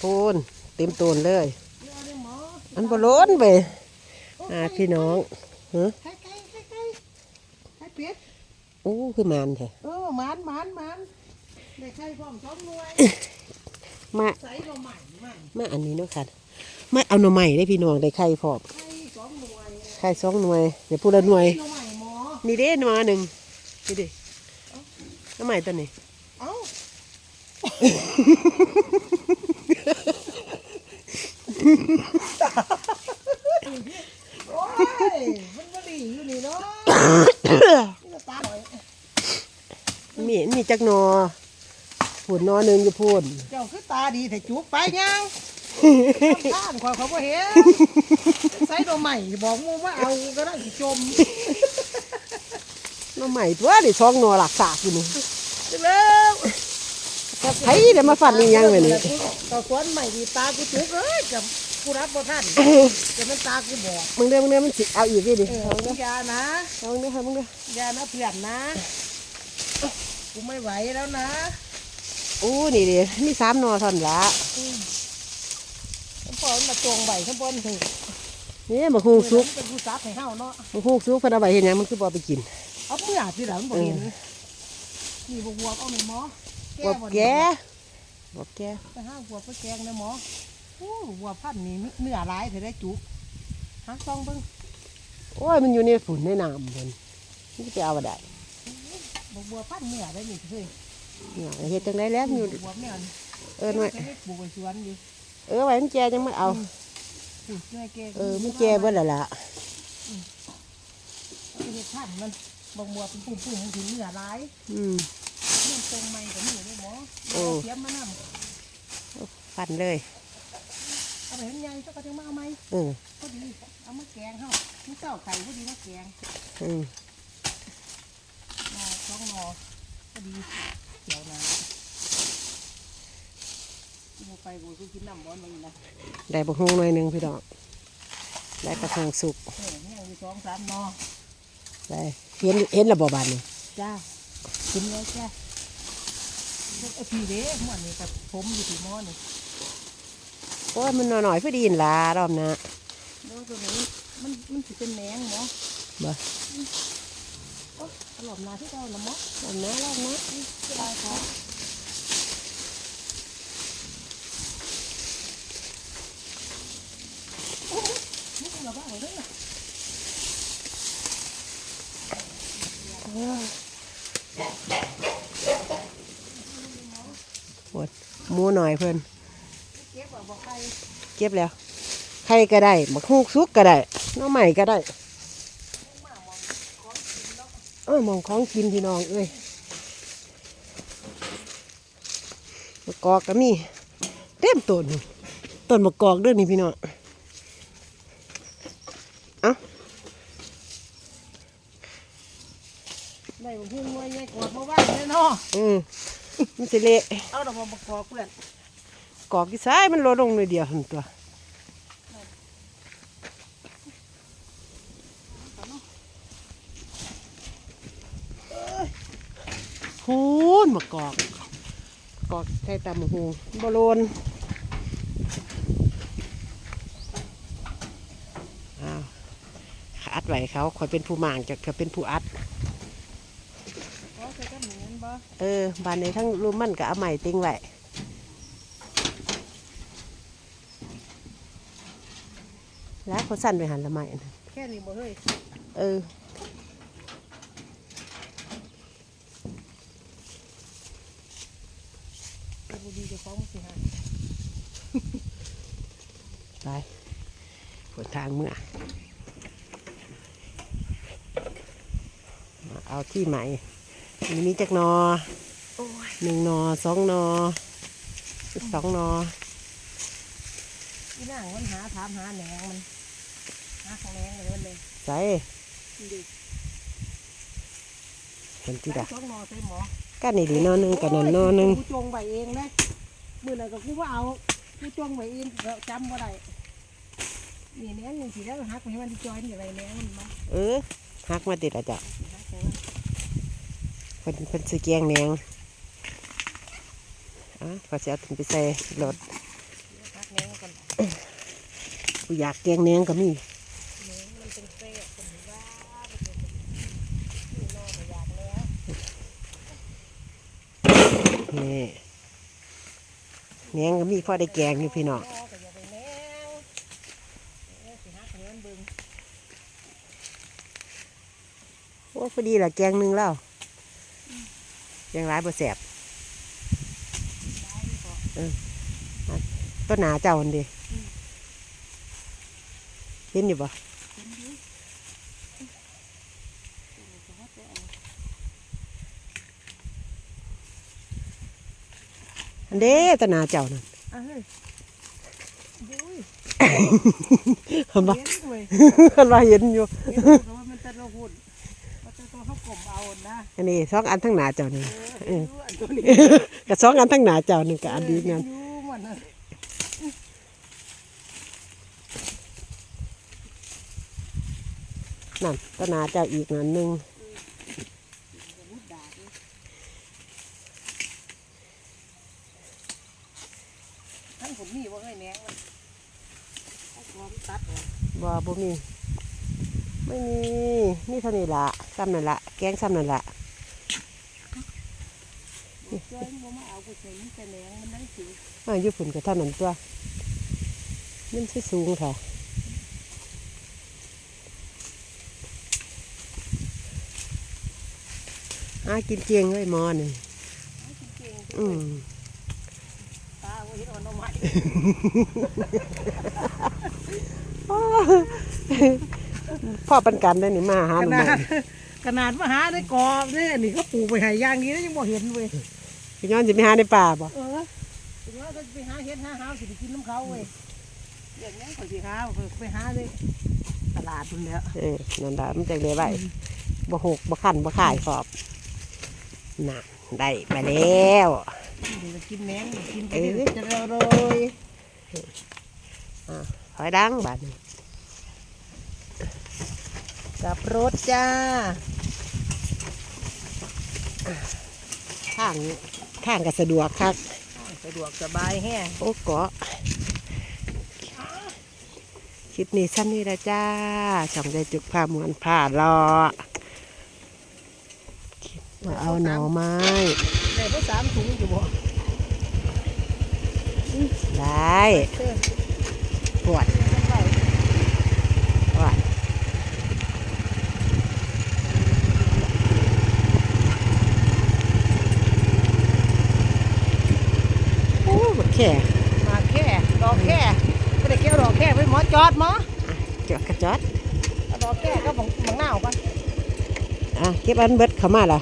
พูนเต็มตูนเลยเดี๋ยวเอาหมออันบล้นไปอ่าพี่น้องฮะไข่ไก่ไข่ไก่ไข่เป็ดอู้คือมันแท้เออหมานหมานหมานได้ไข่พร้อมสองหน่วยมาใส่เราใหม่ใหม่มาอันนี้เนาะค่ะมาเอาหน่อใหม่ได้พี่น้องได้ไข่พร้อมไข่สองหน่วยไข่สองหน่วยเดี๋ยวพูดละหน่วยเราใหม่หมอนี่เด้หน่วยหนึ่งนี่เด้หน่อใหม่ตัวนี้เอ้า โอ้ย มันก็ดีอยู่นี่เนาะนี่ก็ตาหน่อยมีมีจักหนอพูดหนอหนึ่งอยู่พูดเจ้าคือตาดีแต่จุกไปยังข้านความเขาบ่เห็นใส่ตัวใหม่บอกมูว่าเอาก็ได้สิจมหน่อใหม่ตัวนี่สองหนอหลักสากอยู่นี่แล้ว ไผเดี๋ยวมาฟันนี่ยังไงนี่ต่อสวนใหม่ดีตากูจุกเอ้ยกับกูรับบ่ทันจะมันตากูบอกมึงเด้อมึงเด้อมันสิเอาอีกดิดิเออเอามึเด้องอยานะเอามึงเด้อเอามึงเด้ออยานะเพื่อนนะกูไม่ไหวแล้วนะอู้นี่ดิมีสามหนอเท่อนนละข้าพอมันมาจงใบข้างบนถึงนี่มาฮูซุกเป็นผู้ซับให้เฮาเนาะมาฮูซุกเพิ่นเอาไปเฮ็ดหยังมันคือบ่เอาไปกินเอาเมื่อที่หลังบ่เห็นนี่บวบเอาไหมหมอ บ่แกบ่แกไปห้าบวบไปแกงเลยหมอโอ้บวบพันธุ์นี่เนื้อหลายเธอได้จุกหาซองเบิ่งโอ้ยมันอยู่ในฝุ่นในน้ำเพิ่นมันจะไปเอาบ่ได้บอกบัวพันเนื้อได้นี่เฮ้ยเนี่ยเฮ็ดจังไดแล้วอยู่บัวเนี่ยเอิ้นไว้เคยปลูกไว้สวนอยู่เออไว้มันแกจังมาเอาปลูกเนื้อแกเออมันแกเบิดแล้วล่ะเป็นเห็ดพันธุ์มันบอกบัวเป็นปุ่มๆมันถึงเนื้อหลาย อืมเนื้อ ตรงใหม่กับเนื้อได้หมอโอ้เทียมมานำฟันเลยเอาไปเห็นใหญ่เจ้าก็จะมาเอาไหมเออพอดีเอามาแกงเฮามันเจ้าไก่พอดีมาแกงอืมหนอสองหนอพอดีเขียวนะกินไปกูคือกินน้ำร้อนมันนะได้บักฮวงหน่อยหนึงพี่ดอกได้กระทงสุกเออเนี่ยอยู่สองสามหนอได้เห็นเห็นและบ่บาดนี่จ้ากินเลยจ้า ไอ้พี่เด้หมดนี่กับผมอยู่ที่หม้อนี่โอ้ยมันหน่อยๆพอดีนล่ะรอบหน้าแล้วตัวนี้มันมันสิเป็นแหนงหมอบ่โอ้ตลอดนาที่เราละหมอรอบหน้ารอบหน้าจะได้ค่ะโอ้โหนี่เป็นระบ้าเหรอเนี่ยปวด หมูหน่อยเพิ่นเก็บเอาบอกใครเก็บแล้วไข่ก็ได้บักฮวงสุกก็ได้หน้อใหม่ก็ได้เออหมองของกินพี่น้องเอ้ยมะกอกก็มีเต็มต้นต้นมะกอกเด้อนี่พี่น้องเอ้าได้ผมพูดมวยใหญ่กว่าเมื่อวานเลยเนาะอืม มันสิเละเอาดอกบัวประกอบเพื่อนกอกกี่ซ้ายมันลดลงเลยเดียวหันตัวหูนมากอกกอกใส่ตำหูบอลนอ้าวอัดไว้เขาคอยเป็นผู้มางจะเขาเป็นผู้อัด ขอใส่กันเหมือนบ่ เออบานในทั้งรูมมันกับเอาใหม่ติ้งไว้แล้วเขาสั่นไปหันละใหม่นะแค่นี้บ่เฮ้ยเออเอาบ่ดีเจะฟ้าของมันสิหายไปผลทางเมื่อมาเอาที่ใหม่อั นนี้มีจักหนอโอ้ยหนึ่งหนอสองหนอสองหนอพี่นางมันหาถามหาแหนงมันหาของแหนงเลยมันเลยใส่ดิเห็นที่ดะสองหนอใส่หมอก็นี่ดีหนอหนึ่งกับนนหนอหนึ่งกูจงไว้เองนะมื้อนั้นก็กูว่าเอากูจงไว้เองแล้วจำบ่ได้นี่แหนงจังซี่แล้วหักไปให้มันจอยนี่ไว้แหนงมันมาเออหักมาติดอะจ้ะหักให้มัน เป็นเป็นสีแกงแหนงอะพอจะเอาถึงไปใส่รถกูอยากแกงแหนงก็มีนี่แหนงก็มีพอได้แกงอยู่พี่น้องโอ้พอดีละแกงหนึ่งแล้ว แกงร้ายบ่แสบเออมาต้นหนาเจ้าอันเดีเห็นอยู่บ่อันเด้ต้นหนาเจ้านั่นอะเฮ้ยดูยเห็นบ่เห็นเว้ยคันว่าเห็นอยู่ อันนี้สองอันทั้งหนาเจ้านี่เออเห็นอยู่อันตัวนี้กับสองอันทั้งหนาเจ้านี่กับอันดีงานเห็อยู่มันน่ะนั่นต้นหนาเจ้าอีกอันหนึงท่านผมมีว่าให้แหนงมันเอาความตัดออกบ่บ่มีไม่มีนี่เท่านี้ละซ้ำนั่นละแกงซ้ำนั่นละเจ้าบ่มาเอากูใส่มีแต่แหนงมันได้สิอ่าอยู่ฝุ่นก็เท่านั้นตัว มันสิสูงค่ะอากินเจียงเลยหมอนี่จริงอืมๆตาว่าเห็นอ่อนเอาไม้พ่อปันกันได้นี่มาหาขหนูนาใหม่ดขนาดมาหาในกอบเนี่ยอันนี่เขาปลูกไปหายอย่างนี้แล้วยังบ่เห็นเว้ย พี่ย้อนจะไปหาในป่าบ่เออถึงว่าก็จะไปหาเห็ดหาหาวสิไปกินน้ำเขาเว้ยอย่างนี้เขาสิหาไปหาเลยตลาดพุ่นแหล้วเออนั่นละมันจังเลยไว้บ่หกบ่ขันบ่ขายขอบน่ะได้ไปแล้วเดี๋ยวจะกินแหนงกินไปเออเรื่อยๆจะเร็วเลยหอยดังบาดนี้กับรถจ้าทาง ทางก็สะดวกครับสะดวกสบายแห้งโอ้เกาะคลิปนี้สั้นนี่ละจ้าช่องใจจุกผ้ามวนผ้ารอมาเอาหน่อไม้ได้พวกสามถุงอยู่บ่ได้เชื่อปวดปวดโอ้บักแค่มาแค่ดอกแค่ไม่ได้เกี่ยวดอกแค่ไปหมอจอดหมอจอดกระจอดเอาดอกแค่ก็บังบังหน้าออกก่อนอะเก็บอันเบิดเข้ามาล่ะ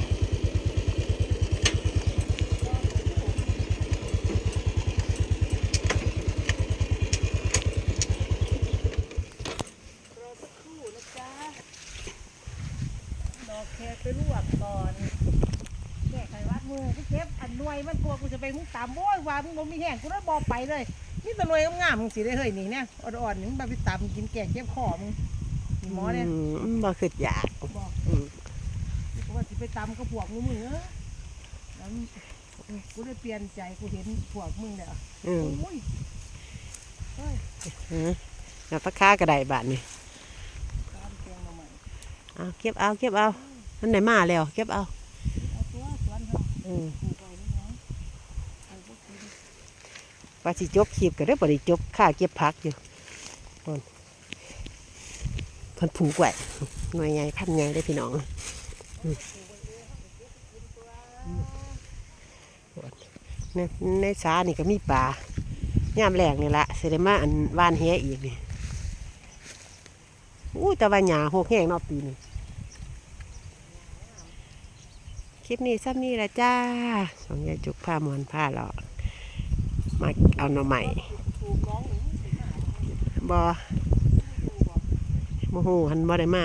รอสักครู่นะจ๊ะดอกแค่ไปลวกก่อนแค่ไขวัดมือกูเก็บอันหน่วย มันกลัวกูจะไปมึงตามโอ้ยว่ามึงบ่มีแห้งกูได้บอกไปเลยนี่แตะหน่วยงามๆมึงสิได้เฮ้ยนี่เนี่ยอ่อนๆนี่มึงมาไปตามกินแกงเจ็บคอมึงนี่หมอเนี่ยมบ่คืออยากบอกอืมกูว่าสิไปตามกับพวกมึงมึงเออแล้วกูได้เปลี่ยนใจกูเห็นพวกมึงเนี่ยอืมโอ้ยเฮ้ยฮะแล้วตะค้ากระไดบาทนี่ตามเตียงมาใหม่เอาเก็บเอาเก็บเอามันไหนมาแล้ว เก็บเอาเอาตัวสวนเขา อืม ปลูกเอาไว้น้อยเอาพวกกิน ว่าสิจบคลิปก็ได้บ่ได้จบค่าเก็บผักอยู่คนเพิ่นผูกไว้หน่วยใหญ่พันใหญ่ได้พี่น้องในในสานี่ก็มีปลายามแรงนี่ละสิได้มาอันว่านแหอีกนี่อู้แต่ว่าหญ้าหกแห้งนอกปีนี้คลิปนี้ซ้ำนี่ละจ้าสองยายจุกผ้ามอนผ้าหลอก มาเอาหน่อใหม่บอโมโหหันบอได้มา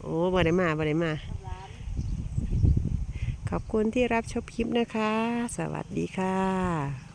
โอ้บอได้มาบอได้มา ขอบคุณที่รับชมคลิปนะคะ สวัสดีค่ะ